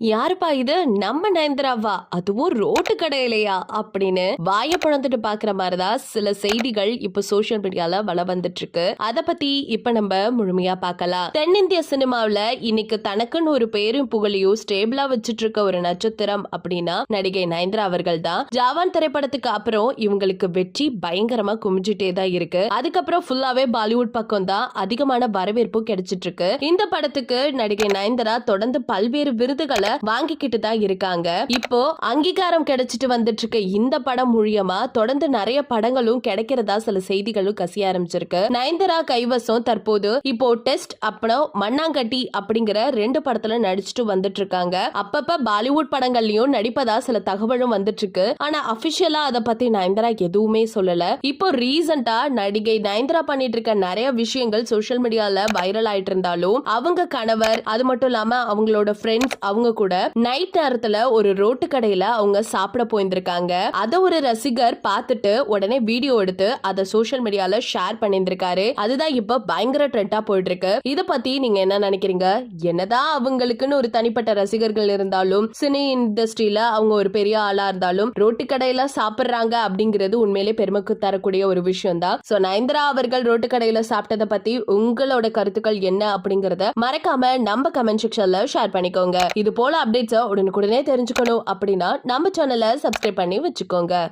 யாருப்பா இது? நம்ம நயன்தராவா? அதுவும் ரோட்டு கடையிலையா? அப்படின்னு வாய பிளந்துட்டு பாக்குற மாதிரிதான் சில செய்திகள் இப்ப சோசியல் மீடியால வள வந்துட்டு இருக்கு அத பத்தி இப்ப நம்ம முழுமையா பார்க்கலாம் தென்னிந்திய சினிமாவுல இன்னைக்கு தனக்குன்னு ஒரு பேரும் புகழையும் ஸ்டேபிளா வச்சிட்டு இருக்க ஒரு நட்சத்திரம் அப்படின்னா நடிகை நயன்தரா அவர்கள் தான் ஜாவான் திரைப்படத்துக்கு அப்புறம் இவங்களுக்கு வெற்றி பயங்கரமா குமிஞ்சிட்டே தான் இருக்கு. அதுக்கப்புறம் ஃபுல்லாவே பாலிவுட் பக்கம் தான் அதிகமான வரவேற்பு கிடைச்சிட்டு இருக்கு இந்த படத்துக்கு நடிகை நயன்தரா தொடர்ந்து பல்வேறு விருதுகளை வாங்கிக்கிட்டு தான் இருக்காங்க. இப்போ அங்கீகாரம் கிடைச்சிட்டு வந்துட்டு இருக்க இந்த படம் மூலியமா தொடர்ந்து நிறைய படங்களும் கிடைக்கிறதா சில செய்திகளும் கசிய ஆரம்பிச்சிருக்கு. நயன்தரா கைவசம் தற்போது இப்போ டெஸ்ட் அப்புறம் மண்ணாங்கட்டி அப்படிங்கிற ரெண்டு படத்துல நடிச்சிட்டு வந்துட்டு இருக்காங்க அப்பப்ப பாலிவுட் படங்கள்லயும் நடிப்பதா சில தகவலும் வந்துட்டு இருக்கு ஆனா அபிஷியலா அதை பத்தி நயன்தரா எதுவுமே சொல்லல. இப்போ ரீசெண்டா நடிகை நயன்தரா பண்ணிட்டு இருக்க நிறைய விஷயங்கள் சோசியல் மீடியால வைரல் ஆயிட்டு இருந்தாலும் அவங்க கணவர் அது மட்டும் இல்லாம அவங்களோட ஃப்ரெண்ட்ஸ் அவங்க கூட நைட் நேரத்துல ஒரு ரோட்டு கடையில அவங்க சாப்பிட போயிருந்திருக்காங்க. அத ஒரு ரசிகர் பார்த்துட்டு உடனே வீடியோ எடுத்து அதை சோஷியல் மீடியால ஷேர் பண்ணியிருந்திருக்காரு. அதுதான் இப்ப பயங்கர ட்ரெண்டா போயிட்டு இருக்கு இத பத்தி நீங்க என்ன நினைக்கிறீங்க? என்னதான் அவங்களுக்குன்னு ஒரு தனிப்பட்ட ரசிகர்கள் இருந்தாலும் சினி இண்டஸ்ட்ரியில அவங்க ஒரு பெரிய ஆளா இருந்தாலும் ரோட்டு கடையில சாப்பிடுறாங்க அப்படிங்கிறது உண்மையிலே பெருமைக்கு தரக்கூடிய ஒரு விஷயம் தான் சோ நயன்தரா அவர்கள் ரோட்டு கடையில சாப்பிட்டதை பத்தி உங்களோட கருத்துக்கள் என்ன அப்படிங்கறத மறக்காம நம்ம கமெண்ட் செக்ஷன்ல ஷேர் பண்ணிக்கோங்க. இது போல போல அப்டேட்ஸை உடனுக்குடனே தெரிஞ்சுக்கணும் அப்படின்னா நம்ம சேனலை சப்ஸ்கிரைப் பண்ணி வச்சுக்கோங்க.